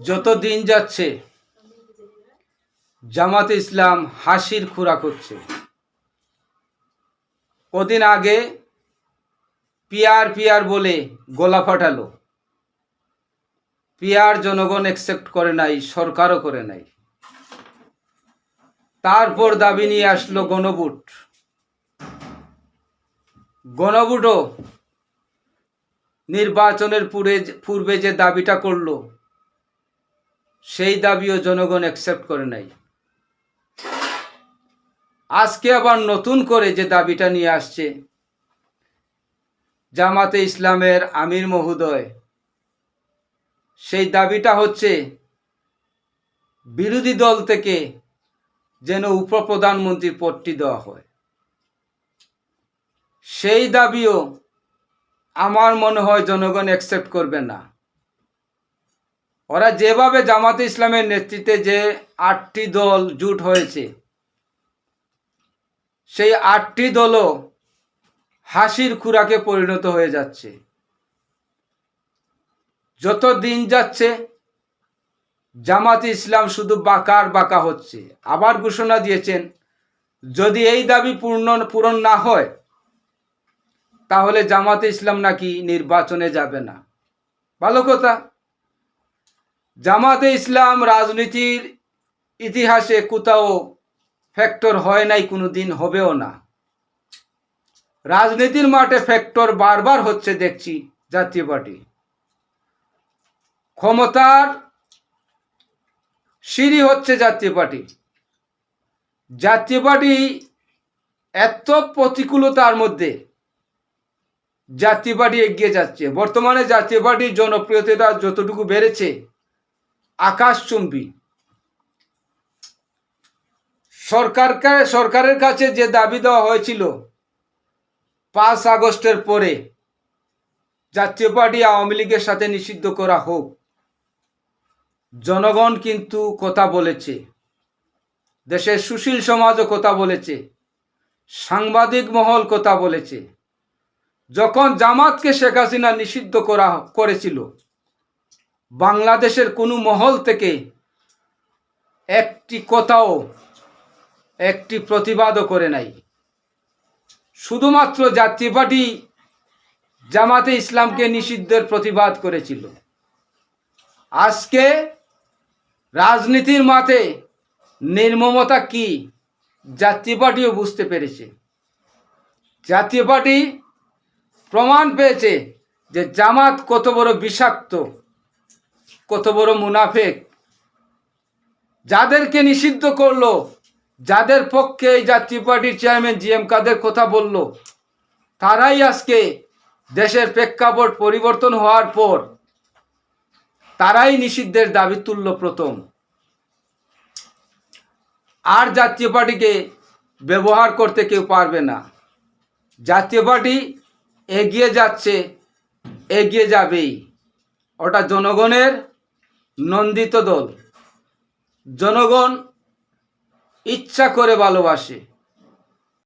যত দিন যাচ্ছে, জামাত ইসলাম হাসির খোরাক হচ্ছে। কদিন আগে পিয়ার পিয়ার বলে গোলা ফাটালো। পিয়ার জনগণ অ্যাকসেপ্ট করে নাই, সরকারও করে নাই। তারপর দাবি নিয়ে আসলো গণভোট। গণভোটও নির্বাচনের পূর্বে যে দাবিটা করল সেই দাবিও জনগণ অ্যাকসেপ্ট করে নাই। আজকে আবার নতুন করে যে দাবিটা নিয়ে আসছে, জামাতে ইসলামের আমির মহোদয়, সেই দাবিটা হচ্ছে বিরোধী দল থেকে যেন উপপ্রধানমন্ত্রীর পদটি দেওয়া হয়। সেই দাবিও আমার মনে হয় জনগণ অ্যাকসেপ্ট করবে না। ওরা যেভাবে জামাতে ইসলামের নেতৃত্বে যে আটটি দল জুট হয়েছে, সেই আটটি দলও হাসির খুরাকে পরিণত হয়ে যাচ্ছে। যত দিন যাচ্ছে, জামাতে ইসলাম শুধু বাঁকার বাঁকা হচ্ছে। আবার ঘোষণা দিয়েছেন, যদি এই দাবি পূর্ণ, পূরণ না হয়, তাহলে জামাতে ইসলাম নাকি নির্বাচনে যাবে না। ভালো কথা। জামাতে ইসলাম রাজনীতির ইতিহাসে কোথাও ফ্যাক্টর হয় নাই কোনো দিন হবেও না। রাজনীতির মাঠে ফ্যাক্টর বারবার হচ্ছে দেখছি জাতীয় পার্টি। ক্ষমতার সিঁড়ি হচ্ছে জাতীয় পার্টি। জাতীয় পার্টি এত প্রতিকূলতার মধ্যে জাতীয় পার্টি এগিয়ে যাচ্ছে। বর্তমানে জাতীয় পার্টির জনপ্রিয়তাটা যতটুকু বেড়েছে আকাশচুম্বী। সরকারকে, সরকারের কাছে যে দাবি দেওয়া হয়েছিল, পাঁচ আগস্টের পরে জাতীয় পার্টি আওয়ামী লীগের সাথে নিষিদ্ধ করা হোক। জনগণ কিন্তু কথা বলেছে। দেশের সুশীল সমাজও কথা বলেছে। সাংবাদিক মহল কথা বলেছে। যখন জামাতকে শেখ হাসিনা নিষিদ্ধ করা, করেছিল বাংলাদেশের কোনো মহল থেকে একটি কথাও, একটি প্রতিবাদও করে নাই। শুধুমাত্র জাতীয় পার্টি জামাতে ইসলামকে নিষিদ্ধের প্রতিবাদ করেছিল। আজকে রাজনীতির মাঠে নির্মমতা কি জাতীয় পার্টিও বুঝতে পেরেছে। জাতীয় পার্টি প্রমাণ পেয়েছে যে জামাত কত বড় বিষাক্ত কত বড় মুনাফেক। যাদেরকে নিষিদ্ধ করল, যাদের পক্ষে এই জাতীয় পার্টির চেয়ারম্যান জি এম কাদের কথা বলল, তারাই আজকে দেশের প্রেক্ষাপট পরিবর্তন হওয়ার পর তারাই নিষিদ্ধের দাবি তুলল প্রথম। আর জাতীয় পার্টিকে ব্যবহার করতে কেউ পারবে না। জাতীয় পার্টি এগিয়ে যাচ্ছে, এগিয়ে যাবেই। ওটা জনগণের নন্দিত দল জনগণ ইচ্ছা করে ভালোবাসে।